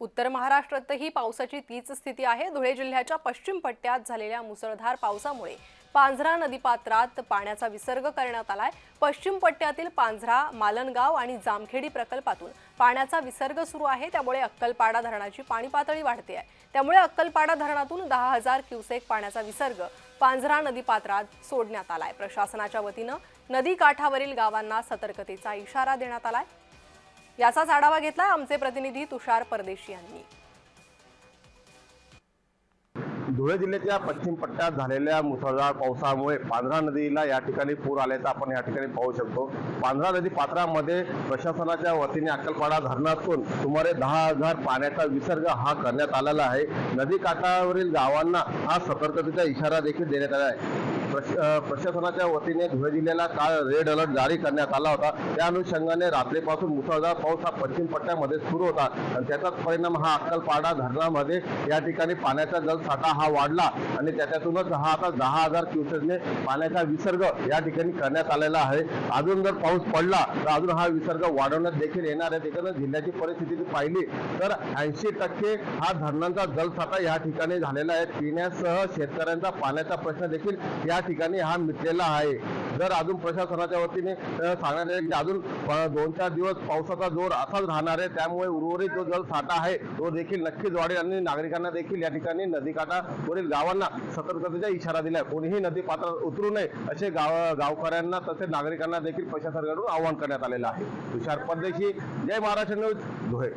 उत्तर महाराष्ट्रातही पावसाची तीच स्थिती आहे. धुळे जिल्ह्याच्या पश्चिम पट्ट्यात झालेल्या मुसळधार पावसामुळे पांझरा नदीपात्रात पाण्याचा विसर्ग करण्यात आलाय. पश्चिम पट्ट्यातील पांझरा मालनगाव आणि जामखेडी प्रकल्पातून पाण्याचा विसर्ग सुरू आहे. त्यामुळे अक्कलपाडा धरणाची पाणी पातळी वाढते आहे. त्यामुळे अक्कलपाडा धरणातून दहा हजार क्युसेक पाण्याचा विसर्ग पांझरा नदीपात्रात सोडण्यात आलाय. प्रशासनाच्या वतीनं नदी काठावरील गावांना सतर्कतेचा इशारा देण्यात आलाय. याचाच आढावा घेतला आमचे प्रतिनिधी तुषार परदेशी यांनी. धुळे जिल्ह्याच्या पश्चिम पट्ट्यात झालेल्या मुसळधार पावसामुळे पांझरा नदीला या ठिकाणी पूर आल्याचा आपण या ठिकाणी पाहू शकतो. पांझरा नदी पात्रामध्ये प्रशासनाच्या वतीने अक्कलपाडा धरणातून सुमारे दहा हजार पाण्याचा विसर्ग हा करण्यात आलेला आहे. नदी काठावरील गावांना हा सतर्कतेचा इशारा देखील देण्यात आला आहे. प्रशासनाच्या वतीने धुळे जिल्ह्याला काल रेड अलर्ट जारी करण्यात आला होता. त्या अनुषंगाने रात्रीपासून मुसळधार पाऊस हा पश्चिम पट्ट्यामध्ये सुरू होता आणि त्याचाच परिणाम हा अक्कलपाडा धरणामध्ये या ठिकाणी पाण्याचा जलसाठा हा वाढला आणि त्याच्यातूनच हा आता दहा हजार क्युसेसने पाण्याचा विसर्ग या ठिकाणी करण्यात आलेला आहे. अजून जर पाऊस पडला तर अजून हा विसर्ग वाढवण्यात देखील येणार आहे. तिकडनं जिल्ह्याची परिस्थिती पाहिली तर ऐंशी टक्के हा धरणांचा जलसाठा या ठिकाणी झालेला आहे. पिण्यासह शेतकऱ्यांचा पाण्याचा प्रश्न देखील या ठिकाणी हा मिटलेला आहे. जर अजून प्रशासनाच्या वतीने सांगण्यात येईल की अजून दोन चार दिवस पावसाचा जोर असाच राहणार आहे. त्यामुळे उर्वरित जो जलसाठा आहे तो देखील नक्कीच वाढेल आणि नागरिकांना देखील या ठिकाणी नदीकाठावरील गावांना सतर्कतेचा इशारा दिला आहे कोणीही नदी पात्रात उतरू नये असे गाव गावकऱ्यांना तसेच नागरिकांना देखील प्रशासनाकडून आवाहन करण्यात आलेलं आहे. तुषार परदेशी जय महाराष्ट्र न्यूज धुळे.